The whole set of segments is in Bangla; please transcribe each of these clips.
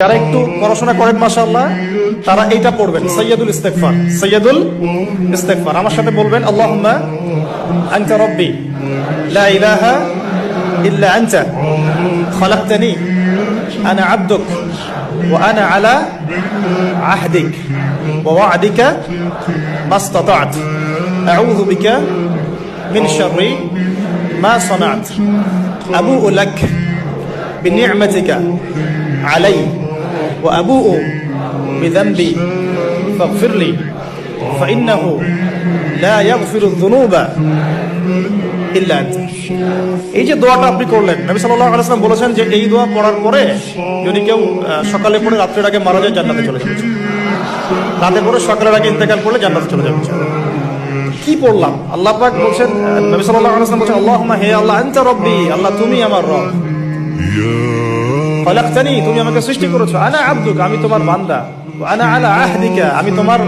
যারা একটু পড়াশোনা করেন মাশাআল্লাহ তারা এইটা পড়বেন সৈয়দুল ইস্তেগফার সৈয়দুল ইস্তেগফার আমার সাথে বলবেন আল্লাহুম্মা আনতা রাব্বি লা ইলাহা ইল্লা আনতা খলাকতানি আনা আবদুক ওয়া আনা আলা আহদিক ওয়া ওয়া'দিকা মাস্তাতা'ত আউযু বিকা মিন শাররি মা صنعت أبوء لك بنعمتك علي وأبوء بذنبي فاغفر لي فإنه لا يغفر الذنوب إلا أنت এই যে দোয়াটা আপনি করলেন নবী সাল্লাল্লাহু আলাইহি ওয়াসাল্লাম বলেছেন যে এই দোয়া পড়ার পরে যদি কেউ আহ, সকালে পড়ে রাত্রের আগে মারা যায় জান্নাতে চলে যাবে রাতে পড়ে সকালের আগে ইন্তেকাল করলে জান্নাতে চলে যাবে কি পড়লাম আল্লাহ পাক বলছেন আহ, নবী সাল্লাল্লাহু আলাইহি ওয়াসাল্লাম বলছেন আল্লাহুম্মা হে আল্লাহ আনতা রব্বি আল্লাহ তুমি আমার রব খলাকতানি, তুমি আমাকে সৃষ্টি করেছ। আনা আব্দুক, আমি তোমার বান্দা। আনা আলা আহদিকা, আমি তোমার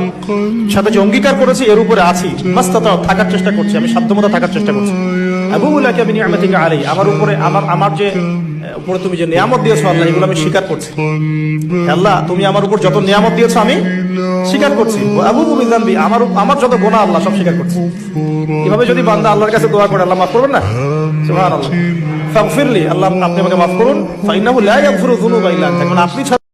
সাথে যে অঙ্গীকার করেছি, এর উপরে আছি। মাস্তাত থাকার চেষ্টা করছি, আমি সাধ্যমতো থাকার চেষ্টা করছি। আবু উলাকে আমি নিয়ামতিকা আলাই আমার উপরে, আমার আমার যে উপরে তুমি যে নিয়ামত দিয়েছ আল্লাহ, এগুলো আমি স্বীকার করছি। আল্লাহ, তুমি আমার উপর যত নিয়ামত দিয়েছ আমি স্বীকার করছি। আবু বিজানবি আমার আমার যত গোনা আল্লাহ সব স্বীকার করছি। এভাবে যদি বান্দা আল্লাহর কাছে দোয়া করে, আল্লাহ মাফ করবেন না? সুবহানাল্লাহ। ফাগফিরলি, আল্লাহ আপনি আমাকে মাফ করুন। ফাইনাহু লা ইয়াগফিরু যুনুবা ইল্লা আপনি